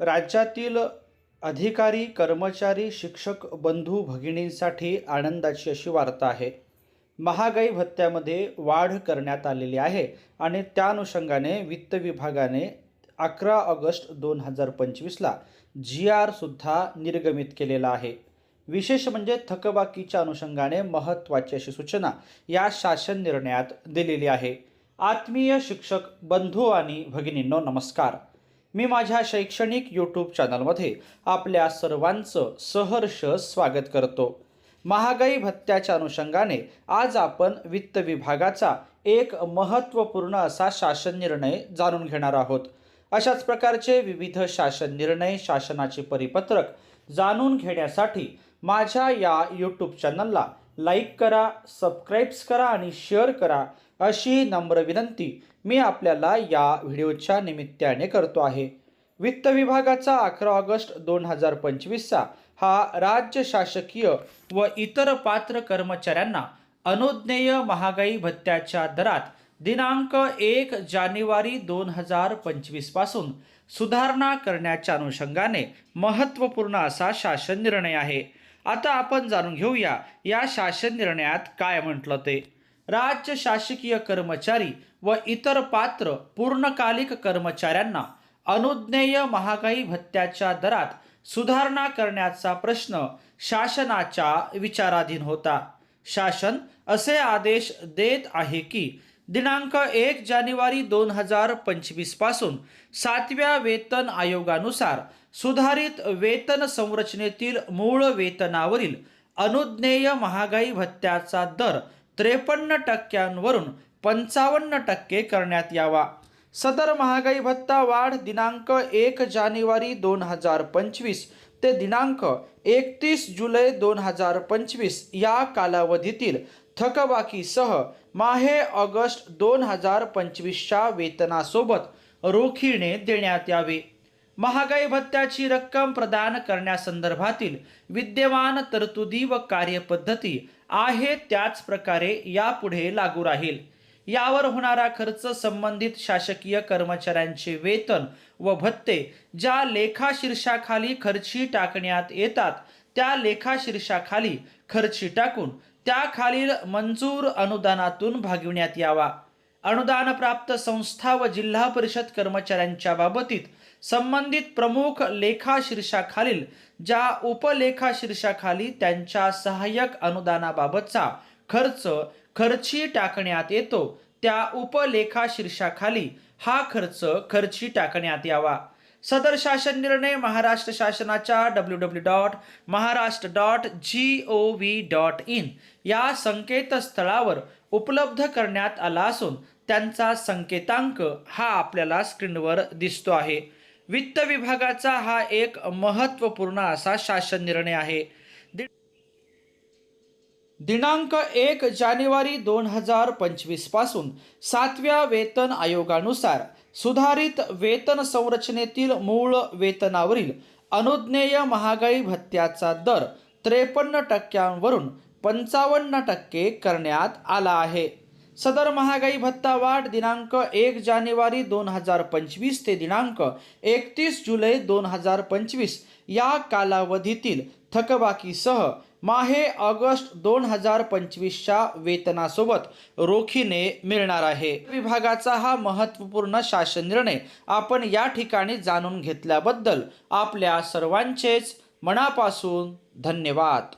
राज्यातील अधिकारी कर्मचारी शिक्षक बंधू भगिनींसाठी आनंदाची अशी वार्ता आहे. महागाई भत्त्यामध्ये वाढ करण्यात आलेली आहे आणि त्या अनुषंगाने वित्त विभागाने अकरा ऑगस्ट दोन हजार पंचवीसला जी आरसुद्धा निर्गमित केलेला आहे. विशेष म्हणजे थकबाकीच्या अनुषंगाने महत्त्वाची अशी सूचना या शासन निर्णयात दिलेली आहे. आत्मीय शिक्षक बंधू आणि भगिनींनो नमस्कार. मी माझ्या शैक्षणिक यूट्यूब चॅनलमध्ये आपल्या सर्वांचं सहर्ष स्वागत करतो. महागाई भत्त्याच्या अनुषंगाने आज आपण वित्त विभागाचा एक महत्त्वपूर्ण असा शासन निर्णय जाणून घेणार आहोत. अशाच प्रकारचे विविध शासन निर्णय शासनाचे परिपत्रक जाणून घेण्यासाठी माझ्या या यूट्यूब चॅनलला लाईक करा सबस्क्राईब्स करा आणि शेअर करा अशी नम्र विनंती मी आपल्याला या व्हिडिओच्या निमित्ताने करतो आहे. वित्त विभागाचा अकरा ऑगस्ट दोन हजार पंचवीसचा हा राज्य शासकीय व इतर पात्र कर्मचाऱ्यांना अनुज्ञेय महागाई भत्त्याच्या दरात दिनांक एक जानेवारी दोन हजार पंचवीसपासून सुधारणा करण्याच्या अनुषंगाने महत्त्वपूर्ण असा शासन निर्णय आहे. आता आपण जाणून घेऊया या शासन निर्णयात काय म्हटलं ते. राज्य शासकीय कर्मचारी व इतर पात्र पूर्णकालिक कर्मचाऱ्यांना अनुज्ञेय महागाई भत्त्याच्या दरात सुधारणा करण्याचा प्रश्न शासनाच्या विचाराधीन होता. शासन असे आदेश देत आहे की दिनांक एक जानेवारी दोन हजार पंचवीसपासून सातव्या वेतन आयोगानुसार सुधारित वेतन संरचनेतील मूळ वेतनावरील अनुज्ञेय महागाई भत्त्याचा दर त्रेपन्न टक्क्यांवरून पंचावन्न टक्के करण्यात यावा. सदर महागाई भत्ता वाढ दिनांक एक जानेवारी दोन हजार पंचवीस ते दिनांक एकतीस जुलै दोन हजार पंचवीस या कालावधीतील थकबाकीसह माहे ऑगस्ट दोन हजार पंचवीसच्या वेतनासोबत रोखीने देण्यात यावे. महागाई भत्त्याची रक्कम प्रदान करण्यासंदर्भातील विद्यमान तरतुदी व कार्यपद्धती आहे त्याच प्रकारे यापुढे लागू राहील. यावर होणारा खर्च संबंधित शासकीय कर्मचाऱ्यांचे वेतन व भत्ते ज्या लेखाशीर्षाखाली खर्ची टाकण्यात येतात त्या लेखाशीर्षाखाली खर्ची टाकून त्याखालील मंजूर अनुदानातून भागविण्यात यावा. अनुदानप्राप्त संस्था व जिल्हा परिषद कर्मचाऱ्यांच्या बाबतीत संबंधित प्रमुख लेखाशीर्षाखालील ज्या उपलेखाशीर्षाखाली त्यांच्या सहाय्यक अनुदानाबाबतचा खर्च खर्ची टाकण्यात येतो त्या उपलेखाशीर्षाखाली हा खर्च खर्ची टाकण्यात यावा. सदर शासन निर्णय महाराष्ट्र शासनाच्या W W dot Maharashtra dot G O V dot in या संकेतस्थळावर उपलब्ध करण्यात आला असून त्यांचा संकेतांक हा आपल्याला स्क्रीनवर दिसतो आहे. वित्त विभागाचा हा एक महत्त्वपूर्ण असा शासन निर्णय आहे. दिनांक एक जानेवारी दोन हजार पंचवीसपासून सातव्या वेतन आयोगानुसार सुधारित वेतन संरचनेतील मूळ वेतनावरील अनुज्ञेय महागाई भत्त्याचा दर त्रेपन्न टक्क्यांवरून पंचावन्न टक्के करण्यात आला आहे. सदर महागाई भत्ता वाढ दिनांक एक जानेवारी दोन हजार पंचवीस ते दिनांक एकतीस जुलै दोन हजार पंचवीस या कालावधीतील थकबाकीसह माहे ऑगस्ट दोन हजार पंचवीसच्या वेतनासोबत रोखीने मिळणार आहे. विभागाचा हा महत्त्वपूर्ण शासन निर्णय आपण या ठिकाणी जाणून घेतल्याबद्दल आपल्या सर्वांचेच मनापासून धन्यवाद.